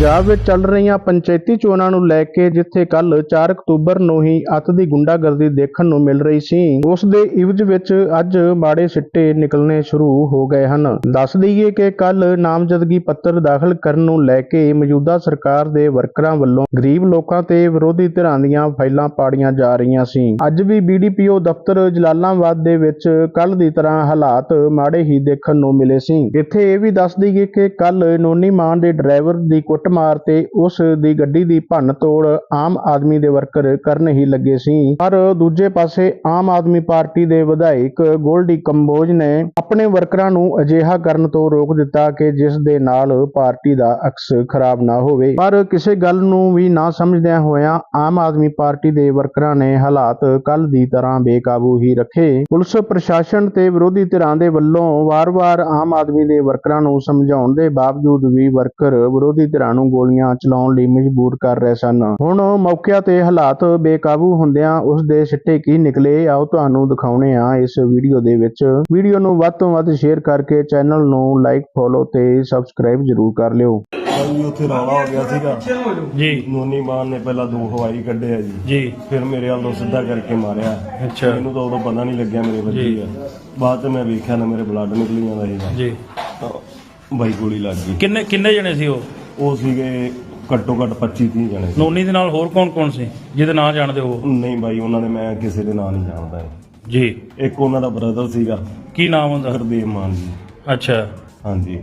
ਪੰਜਾਬ ਵਿੱਚ ਚੱਲ ਰਹੀਆਂ ਪੰਚਾਇਤੀ ਚੋਣਾਂ ਨੂੰ ਲੈ ਕੇ ਜਿੱਥੇ ਕੱਲ 4 ਅਕਤੂਬਰ ਨੂੰ ਹੀ ਅੱਤ ਦੀ ਗੁੰਡਾਗਰਦੀ ਦੇਖਣ ਨੂੰ ਮਿਲ ਰਹੀ ਸੀ, ਉਸ ਦੇ ਇਵਜ ਵਿੱਚ ਅੱਜ ਮਾੜੇ ਸਿੱਟੇ ਨਿਕਲਣੇ ਸ਼ੁਰੂ ਹੋ ਗਏ ਹਨ। ਦੱਸ ਦਈਏ ਕਿ ਕੱਲ ਨਾਮਜ਼ਦਗੀ ਪੱਤਰ ਦਾਖਲ ਕਰਨ ਨੂੰ ਲੈ ਕੇ ਮੌਜੂਦਾ ਸਰਕਾਰ ਦੇ ਵਰਕਰਾਂ ਵੱਲੋਂ ਗਰੀਬ ਲੋਕਾਂ ਤੇ ਵਿਰੋਧੀ ਧਿਰਾਂ ਦੀਆਂ ਫਾਈਲਾਂ ਪਾੜੀਆਂ ਜਾ ਰਹੀਆਂ ਸੀ। ਅੱਜ ਵੀ ਬੀਡੀਪੀਓ ਦਫ਼ਤਰ ਜਲਾਲਾਬਾਦ ਦੇ ਵਿੱਚ ਕੱਲ ਦੀ ਤਰ੍ਹਾਂ ਹਾਲਾਤ ਮਾੜੇ ਹੀ ਦੇਖਣ ਨੂੰ ਮਿਲੇ ਸੀ। ਇੱਥੇ ਇਹ ਵੀ ਦੱਸ ਦਈਏ ਕਿ ਕੱਲ ਨੋਨੀ ਮਾਨ ਦੇ ਡਰਾਈਵਰ ਦੀ ਕੁੱਟ ਕੁੱਟਮਾਰ ਤੇ ਉਸ ਦੀ ਗੱਡੀ ਦੀ ਭੰਨ ਤੋੜ ਆਮ ਆਦਮੀ ਦੇ ਵਰਕਰ ਕਰਨ ਹੀ ਲੱਗੇ ਸੀ। ਪਰ ਦੂਜੇ ਪਾਸੇ ਆਮ ਆਦਮੀ ਪਾਰਟੀ ਦੇ ਵਿਧਾਇਕ ਗੋਲਡੀ ਕੰਬੋਜ ਨੇ ਆਪਣੇ ਵਰਕਰਾਂ ਨੂੰ ਅਜਿਹਾ ਕਰਨ ਤੋਂ ਰੋਕ ਦਿੱਤਾ ਕਿ ਜਿਸ ਦੇ ਨਾਲ ਪਾਰਟੀ ਦਾ ਅਕਸ ਖਰਾਬ ਨਾ ਹੋਵੇ। ਪਰ ਕਿਸੇ ਗੱਲ ਨੂੰ ਵੀ ਨਾ ਸਮਝਦਿਆਂ ਹੋਇਆਂ ਆਮ ਆਦਮੀ ਪਾਰਟੀ ਦੇ ਵਰਕਰਾਂ ਨੇ ਹਾਲਾਤ ਕੱਲ ਦੀ ਤਰ੍ਹਾਂ ਬੇਕਾਬੂ ਹੀ ਰੱਖੇ। ਪੁਲਿਸ ਪ੍ਰਸ਼ਾਸਨ ਤੇ ਵਿਰੋਧੀ ਧਿਰਾਂ ਦੇ ਵੱਲੋਂ ਵਾਰ-ਵਾਰ ਆਮ ਆਦਮੀ ਦੇ ਵਰਕਰਾਂ ਨੂੰ ਸਮਝਾਉਣ ਦੇ ਬਾਵਜੂਦ ਵੀ ਵਰਕਰ ਵਿਰੋਧੀ ਧਿਰਾਂ ਨੂੰ ਗੋਲੀਆਂ ਚਲਾਉਣ ਲਈ ਮਜਬੂਰ ਕਰ ਰਹੇ ਸਨ। ਹੁਣ ਮੌਕਿਆਂ ਤੇ ਹਾਲਾਤ ਬੇਕਾਬੂ ਹੁੰਦਿਆਂ ਉਸ ਦੇ ਸਿੱਟੇ ਕੀ ਨਿਕਲੇ ਆਓ ਤੁਹਾਨੂੰ ਦਿਖਾਉਣੇ ਆ ਇਸ ਵੀਡੀਓ ਦੇ ਵਿੱਚ। ਵੀਡੀਓ ਨੂੰ ਵੱਧ ਤੋਂ ਵੱਧ ਸ਼ੇਅਰ ਕਰਕੇ ਚੈਨਲ ਨੂੰ ਲਾਈਕ ਫੋਲੋ ਤੇ ਸਬਸਕ੍ਰਾਈਬ ਜਰੂਰ ਕਰ ਲਿਓ। ਭਾਈ ਉੱਥੇ ਰੌਲਾ ਹੋ ਗਿਆ ਸੀਗਾ। ਜੀ। ਨੋਨੀ ਮਾਨ ਨੇ ਪਹਿਲਾਂ ਦੋ ਹਵਾਈ ਕੱਢੇ ਆ ਜੀ। ਜੀ। ਫਿਰ ਮੇਰੇ ਵੱਲੋਂ ਸਿੱਧਾ ਕਰਕੇ ਮਾਰਿਆ। ਅੱਛਾ। ਮੈਨੂੰ ਤਾਂ ਉਦੋਂ ਪਤਾ ਨਹੀਂ ਲੱਗਿਆ ਮੇਰੇ ਵੱਜੀ ਆ। ਬਾਅਦ ਚ ਮੈਂ ਵੇਖਿਆ ਨਾ ਮੇਰੇ ਬਲੱਡ ਨਿਕਲੀ ਜਾਂਦਾ ਸੀਗਾ ਜੀ। ਤਾਂ ਬਾਈ ਗੋਲੀ ਲੱਗ ਗਈ। ਕਿੰਨੇ ਕਿੰਨੇ ਜਣੇ ਸੀ ਉਹ? ਉਹ ਸੀਗੇ ਘੱਟੋ ਘੱਟ 25 30 ਜਣੇ ਸੀ। ਨੋਨੀ ਦੇ ਨਾਲ ਹੋਰ ਕੌਣ ਕੌਣ ਸੀ? ਜਿਹਦੇ ਨਾਂ ਜਾਣਦੇ ਹੋ? ਨਹੀਂ ਬਾਈ ਉਹਨਾਂ ਦੇ ਮੈਂ ਕਿਸੇ ਦੇ ਨਾਂ ਨਹੀਂ ਜਾਣਦਾ ਜੀ। ਇੱਕ ਉਹਨਾਂ ਦਾ ਬ੍ਰਦਰ ਸੀਗਾ। ਕੀ ਨਾਮ ਹੁੰਦਾ ਹਰਦੇਵ ਮਾਨ ਜੀ। ਅੱਛਾ। ਹਾਂਜੀ।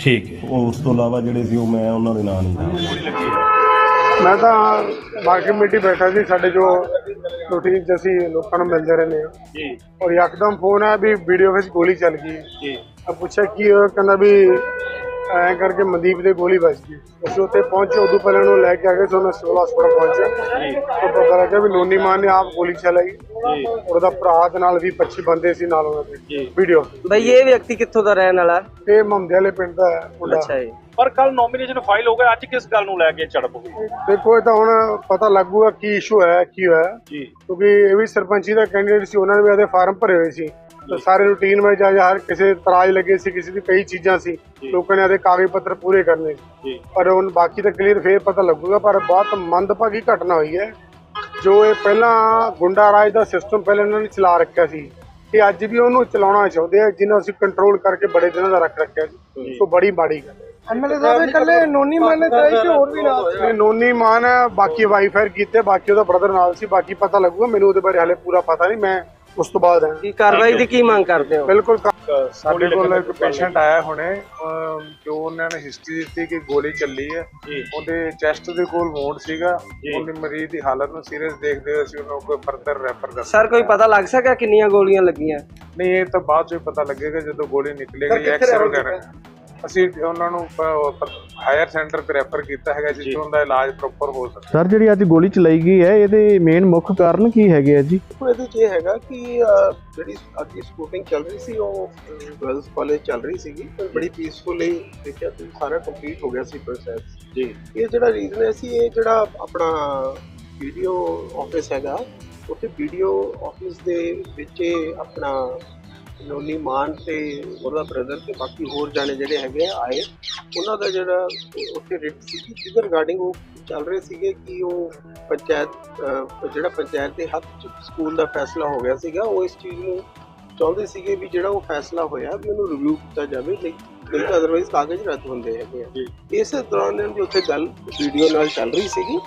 ਠੀਕ ਹੈ। ਉਹ ਉਸ ਤੋਂ ਇਲਾਵਾ ਜਿਹੜੇ ਸੀ ਉਹ ਮੈਂ ਉਹਨਾਂ ਦੇ ਨਾਂ ਨਹੀਂ ਜਾਣਦਾ। ਮੈਂ ਤਾਂ ਮਾਰਕੀਟ ਕਮੇਟੀ ਬੈਠਾ ਸੀ ਸਾਡੇ ਜੋ ਰੂਟੀਨ ਚ ਅਸੀਂ ਲੋਕਾਂ ਨੂੰ ਮਿਲਦੇ ਰਹਿੰਦੇ ਹਾਂ। ਜੀ। ਔਰ ਯਕਦਮ ਫੋਨ ਆਇਆ ਵੀ ਵੀਡੀਓ ਵਿੱਚ ਗੋਲੀ ਚੱਲ ਗਈ। ਜੀ। ਮੈਂ ਪੁੱਛਿਆ ਕੀ ਹੋਇਆ ਕਹਿੰਦਾ ਵੀ ਐਂ ਕਰਕੇ ਮਨਦੀਪ ਦੇ ਗੋਲੀ ਵੱਜ ਗਈ। ਅਸੀਂ ਉੱਥੇ ਪਹੁੰਚੇ ਉਦੋਂ ਪਹਿਲਾਂ ਉਹਨੂੰ ਲੈ ਕੇ ਆ ਗਏ ਸੋ ਮੈਂ ਸਿਵਲ ਹਸਪਤਾਲ ਪਹੁੰਚਿਆ। ਜੀ। ਤਾਂ ਪਤਾ ਲੱਗਾ ਵੀ ਨੋਨੀ ਮਾਨ ਨੇ ਆਪ ਗੋਲੀ ਚਲਾਈ। ਜੀ। ਉਹਦਾ ਭਰਾ ਦੇ ਨਾਲ ਵੀ 25 ਬੰਦੇ ਸੀ ਨਾਲ ਉਹਨਾਂ ਦੇ। ਜੀ। ਵੀਡੀਓ। ਬਈ ਇਹ ਵਿਅਕਤੀ ਕਿੱਥੋਂ ਦਾ ਰਹਿਣ ਵਾਲਾ? ਇਹ ਮਹੰਦੇ ਵਾਲੇ ਪਿੰਡ ਦਾ ਹੈ ਮੁੰਡਾ। ਅੱਛਾ ਜੀ। ਪਰ ਕੱਲ ਨੋਮੀਨੇਸ਼ਨ ਫਾਈਲ ਹੋ ਗਿਆ ਅੱਜ ਕਿਸ ਗੱਲ ਨੂੰ ਲੈ ਕੇ ਝੜਪ ਹੋਈ? ਦੇਖੋ ਇਹ ਤਾਂ ਹੁਣ ਪਤਾ ਲੱਗੂਗਾ ਕੀ ਇਸ਼ੂ ਹੈ ਕੀ ਹੋਇਆ। ਜੀ। ਕਿਉਂਕਿ ਇਹ ਵੀ ਸਰਪੰਚੀ ਦਾ ਕੈਂਡੀਡੇਟ ਸੀ ਉਹਨਾਂ ਨੇ ਵੀ ਆਦੇ ਫਾਰਮ ਭਰੇ ਹੋਏ ਸੀ। ਸਾਰੇ ਰੂਟੀਨ ਵਿੱਚ ਜਾਂ ਹਰ ਕਿਸੇ ਤਰਾਜ ਲੱਗੇ ਸੀ ਕਿਸੇ ਦੀ ਕਈ ਚੀਜ਼ਾਂ ਸੀ ਲੋਕਾਂ ਨੇ ਆਦੇ ਕਾਗਜ਼ ਪੱਤਰ ਪੂਰੇ ਕਰਨੇ ਜੀ। ਪਰ ਹੁਣ ਬਾਕੀ ਤਾਂ ਕਲੀਅਰ ਫੇਰ ਪਤਾ ਲੱਗੂਗਾ ਪਰ ਬਹੁਤ ਮੰਦਭਾਗੀ ਘਟਨਾ ਹੋਈ ਹੈ ਜੋ ਇਹ ਪਹਿਲਾਂ ਗੁੰਡਾ ਰਾਜ ਦਾ ਸਿਸਟਮ ਪਹਿਲਾਂ ਇਹਨਾਂ ਨੇ ਚਲਾ ਰੱਖਿਆ ਸੀ। ਇਹ ਅੱਜ ਵੀ ਉਹਨੂੰ ਚਲਾਉਣਾ ਚਾਹੁੰਦੇ ਆ ਜਿਹਨੂੰ ਅਸੀਂ ਕੰਟਰੋਲ ਕਰਕੇ ਬੜੇ ਦਿਨਾਂ ਦਾ ਰੱਖ ਰੱਖਿਆ ਸੀ ਸੋ ਬੜੀ ਮਾੜੀ ਗੱਲ ਹੈ। ਐਮਐਲਏ ਸਾਹਿਬ ਇਕੱਲੇ ਨੋਨੀ ਮਾਨ ਨੇ ਚਾਹੀ ਕਿ ਹੋਰ ਵੀ ਨਾਲ ਸੀ ਨੋਨੀ ਮਾਨ ਹੈ, ਬਾਕੀ ਵਾਈਫਾਈ ਕੀਤੇ ਬਾਕੀ ਉਹਦਾ ਬ੍ਰਦਰ ਨਾਲ ਸੀ ਬਾਕੀ ਪਤਾ ਲੱਗੂਗਾ ਮੈਨੂੰ ਉਹਦੇ ਬਾਰੇ ਹਾਲੇ ਪੂਰਾ ਪਤਾ ਨਹੀਂ ਮੈਂ ਉਸ ਤੋਂ ਬਾਅਦ ਹਾਂ ਕੀ ਕਾਰਵਾਈ ਦੀ ਕੀ ਮੰਗ ਕਰਦੇ ਹੋ? ਬਿਲਕੁਲ ਸਾਡੇ ਕੋਲ ਇੱਕ ਪੇਸ਼ੈਂਟ ਆਇਆ ਹੁਣੇ ਜੋ ਉਹਨਾਂ ਨੇ ਹਿਸਟਰੀ ਦਿੱਤੀ ਕਿ ਗੋਲੀ ਚੱਲੀ ਹੈ। ਉਹਦੇ ਚੈਸਟ ਦੇ ਕੋਲ ਵੋਂਡ ਸੀਗਾ। ਉਹਨੇ ਮਰੀਜ਼ ਦੀ ਹਾਲਤ ਨੂੰ ਸੀਰੀਅਸ ਦੇਖਦੇ ਹੋਏ ਅਸੀਂ ਉਹਨੂੰ ਕੋਈ ਫਰਦਰ ਰੈਫਰ ਕਰ ਸਰ ਕੋਈ ਪਤਾ ਲੱਗ ਸਕਿਆ ਕਿੰਨੀਆਂ ਗੋਲੀਆਂ ਲੱਗੀਆਂ? ਨਹੀਂ ਇਹ ਤਾਂ ਬਾਅਦ ਚ ਪਤਾ ਲੱਗੇਗਾ ਜਦੋਂ ਗੋਲੀ ਨਿਕਲੇਗੀ ਐਕਸਰੇ ਵਗੈਰਾ। ਅਸੀਂ ਉਹਨਾਂ ਨੂੰ ਹਾਇਰ ਸੈਂਟਰ ਤੇ ਰੈਫਰ ਕੀਤਾ ਹੈਗਾ ਜਿੱਥੋਂ ਉਹਦਾ ਇਲਾਜ ਪ੍ਰੋਪਰ ਹੋ ਸਕੇ। ਸਰ ਜਿਹੜੀ ਅੱਜ ਗੋਲੀ ਚਲਾਈ ਗਈ ਹੈ ਇਹਦੇ ਮੇਨ ਮੁੱਖ ਕਾਰਨ ਕੀ ਹੈਗੇ ਆ ਜੀ? ਇਹਦੇ 'ਚ ਇਹ ਹੈਗਾ ਕਿ ਜਿਹੜੀ ਅੱਗੇ ਸਕੂਟਿੰਗ ਚੱਲ ਰਹੀ ਸੀ ਉਹ ਗਰਲਸ ਕਾਲਜ ਚੱਲ ਰਹੀ ਸੀਗੀ ਪਰ ਬੜੀ ਪੀਸਫੁਲੀ ਦੇਖਿਆ ਤੇ ਸਾਰਾ ਕੰਪਲੀਟ ਹੋ ਗਿਆ ਸੀ ਪ੍ਰੋਸੈਸ ਜੀ। ਇਹ ਜਿਹੜਾ ਰੀਜ਼ਨ ਹੈ ਸੀ ਇਹ ਜਿਹੜਾ ਆਪਣਾ ਵੀਡੀਓ ਆਫਿਸ ਹੈਗਾ ਉੱਥੇ ਵੀਡੀਓ ਆਫਿਸ ਦੇ ਵਿੱਚ ਇਹ ਆਪਣਾ ਨੋਨੀ ਮਾਨ ਤੇ ਉਹਦਾ ਬ੍ਰਦਰ ਤੇ ਬਾਕੀ ਹੋਰ ਜਾਣੇ ਜਿਹੜੇ ਹੈਗੇ ਆਏ। ਉਹਨਾਂ ਦਾ ਜਿਹੜਾ ਉੱਥੇ ਰਿਟ ਸੀ ਜਿਹਦੇ ਰਿਗਾਰਡਿੰਗ ਉਹ ਚੱਲ ਰਹੇ ਸੀਗੇ ਕਿ ਉਹ ਪੰਚਾਇਤ ਜਿਹੜਾ ਪੰਚਾਇਤ ਦੇ ਹੱਥ 'ਚ ਸਕੂਲ ਦਾ ਫੈਸਲਾ ਹੋ ਗਿਆ ਸੀਗਾ ਉਹ ਇਸ ਚੀਜ਼ ਨੂੰ ਚਾਹੁੰਦੇ ਸੀਗੇ ਵੀ ਜਿਹੜਾ ਉਹ ਫੈਸਲਾ ਹੋਇਆ ਵੀ ਉਹਨੂੰ ਰਿਵਿਊ ਕੀਤਾ ਜਾਵੇ ਨਹੀਂ ਨਹੀਂ ਤਾਂ ਅਦਰਵਾਈਜ਼ ਕਾਗਜ਼ ਰੱਦ ਹੁੰਦੇ ਹੈਗੇ ਆ। ਇਸ ਦੌਰਾਨ ਇਹਨਾਂ ਦੀ ਉੱਥੇ ਗੱਲ ਵੀਡੀਓ ਨਾਲ ਚੱਲ ਰਹੀ ਸੀਗੀ।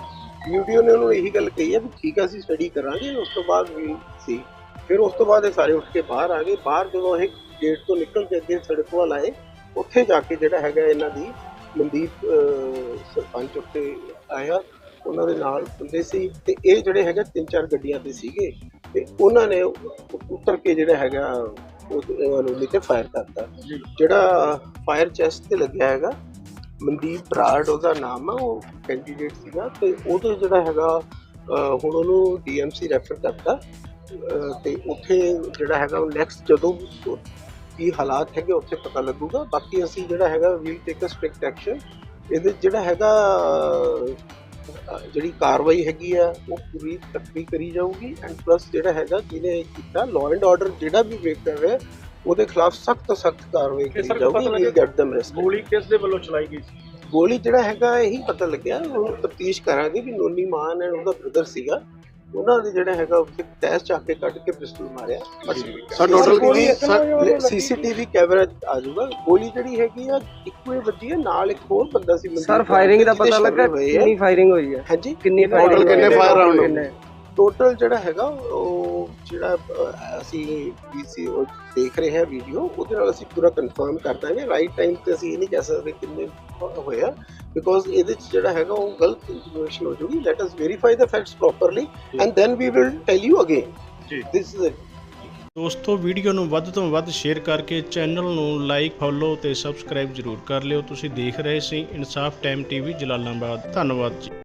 ਵੀਡੀਓ ਨੇ ਉਹਨੂੰ ਇਹੀ ਗੱਲ ਕਹੀ ਹੈ ਵੀ ਠੀਕ ਆ ਅਸੀਂ ਸਟੱਡੀ ਕਰਾਂਗੇ ਉਸ ਤੋਂ ਬਾਅਦ ਵੀ ਸੀ। ਫਿਰ ਉਸ ਤੋਂ ਬਾਅਦ ਇਹ ਸਾਰੇ ਉੱਠ ਕੇ ਬਾਹਰ ਆ ਗਏ ਬਾਹਰ ਜਦੋਂ ਇਹ ਗੇਟ ਤੋਂ ਨਿਕਲ ਕੇ ਅੱਗੇ ਸੜਕ ਵੱਲ ਆਏ ਉੱਥੇ ਜਾ ਕੇ ਜਿਹੜਾ ਹੈਗਾ ਇਹਨਾਂ ਦੀ ਮਨਦੀਪ ਸਰਪੰਚ ਉੱਥੇ ਆਇਆ ਉਹਨਾਂ ਦੇ ਨਾਲ ਬੰਦੇ ਸੀ ਤੇ ਇਹ ਜਿਹੜੇ ਹੈਗਾ ਤਿੰਨ ਚਾਰ ਗੱਡੀਆਂ ਤੇ ਸੀਗੇ ਤੇ ਉਹਨਾਂ ਨੇ ਉ- ਉਤਰ ਕੇ ਜਿਹੜਾ ਹੈਗਾ ਉਹ ਉਹਨੂੰ ਤੇ ਫਾਇਰ ਕਰਤਾ ਜਿਹੜਾ ਫਾਇਰ ਚੈਸਟ ਤੇ ਲੱਗਿਆ ਹੈਗਾ ਮਨਦੀਪ ਬਰਾੜ ਉਹਦਾ ਨਾਮ ਆ ਉਹ ਕੈਂਡੀਡੇਟ ਸੀਗਾ ਤੇ ਉਹਦੇ ਜਿਹੜਾ ਹੈਗਾ ਹੁਣ ਉਹਨੂੰ ਡੀਐਮਸੀ ਰੈਫਰ ਕਰਤਾ ਤੇ ਉੱਥੇ ਜਿਹੜਾ ਹੈਗਾ ਨੈਕਸਟ ਜਦੋਂ ਉਹ- ਕੀ ਹਾਲਾਤ ਹੈਗੇ ਉੱਥੇ ਪਤਾ ਲੱਗੂਗਾ। ਬਾਕੀ ਅਸੀਂ ਜਿਹੜਾ ਹੈਗਾ we'll take a strict action ਇਹਦੇ ਜਿਹੜਾ ਹੈਗਾ ਜਿਹੜੀ ਕਾਰਵਾਈ ਹੈਗੀ ਆ ਉਹ ਪੂਰੀ ਤਕੜੀ ਕਰੀ ਜਾਊਗੀ ਐਂਡ ਪਲੱਸ ਜਿਹੜਾ ਹੈਗਾ ਜਿਹਨੇ ਕੀਤਾ ਲਾਅ ਐਂਡ ਆਰਡਰ ਜਿਹੜਾ ਵੀ ਬ੍ਰੇਕ ਕਰ ਰਿਹਾ ਉਹਦੇ ਖਿਲਾਫ ਸਖਤ ਸਖਤ ਕਾਰਵਾਈ ਕੀਤੀ ਜਾਊਗੀ ਵੀ ਗੈਟ them arrested ਗੋਲੀ ਕਿਸ ਦੇ ਵੱਲੋਂ ਚਲਾਈ ਗਈ ਸੀ? ਗੋਲੀ ਜਿਹੜਾ ਹੈਗਾ ਇਹੀ ਪਤਾ ਲੱਗਿਆ ਹੁਣ ਤਫਤੀਸ਼ ਕਰਾਂਗੇ ਵੀ ਨੋਨੀ ਮਾਨ ਹੈ ਉਹਦਾ ਬ੍ਰਦਰ ਸੀਗਾ। ਉਹਨਾਂ ਦੇ ਜਿਹੜਾ ਹੈਗਾ ਉੱਥੇ ਟੈਸਟ ਚੱਕ ਕੇ ਕੱਢ ਕੇ ਪਿਸਤਲ ਮਾਰਿਆ। ਸਰ, ਗੋਲੀ ਕਿੰਨੀ- ਸੀਸੀਟੀਵੀ ਕੈਮਰਾ ਆ ਜਾਊਗਾ। ਗੋਲੀ ਜਿਹੜੀ ਹੈਗੀ ਆ ਇੱਕੋ ਹੀ ਵੱਜੀ ਹੈ ਨਾਲ ਇੱਕ ਹੋਰ ਬੰਦਾ ਸੀ ਸਰ ਫਾਇਰਿੰਗ ਦਾ ਪਤਾ ਲੱਗਾ। ਕਿੰਨੀ ਫਾਇਰਿੰਗ ਹੋਈ ਹੈ? ਹਾਂਜੀ। ਕਿੰਨੀ ਫਾਇਰਿੰਗ ਕਿੰਨੇ round? ਕਿੰਨੇ ਟੋਟਲ ਜਿਹੜਾ ਹੈਗਾ ਉਹ ਜਿਹੜਾ ਅਸੀਂ ਵੀਸੀ ਉਹ ਦੇਖ ਰਹੇ ਹਾਂ ਵੀਡੀਓ ਉਹਦੇ ਨਾਲ ਅਸੀਂ ਪੂਰਾ ਕਨਫਰਮ ਕਰ ਦਾਂਗੇ। ਰਾਈਟ ਟਾਈਮ ਤੇ ਅਸੀਂ ਇਹ ਨਹੀਂ ਕਹਿ ਸਕਦੇ ਕਿੰਨੇ ਹੋਇਆ ਬਿਕੋਜ਼ ਇਹਦੇ ਚ ਜਿਹੜਾ ਹੈਗਾ ਉਹ ਗਲਤ ਇਨਫੋਰਮੇਸ਼ਨ ਹੋ ਜੂਗੀ let us verify the facts properly and then we will tell you again ਜੀ। ਦਿਸ ਇਜ਼ ਦੋਸਤੋ ਵੀਡੀਓ ਨੂੰ ਵੱਧ ਤੋਂ ਵੱਧ ਸ਼ੇਅਰ ਕਰਕੇ ਚੈਨਲ ਨੂੰ ਲਾਈਕ ਫੋਲੋ ਤੇ ਸਬਸਕ੍ਰਾਈਬ ਜ਼ਰੂਰ ਕਰ ਲਿਓ। ਤੁਸੀਂ ਦੇਖ ਰਹੇ ਸੀ ਇਨਸਾਫ ਟਾਈਮ ਟੀਵੀ ਜਲਾਲਾਬਾਦ। ਧੰਨਵਾਦ ਜੀ।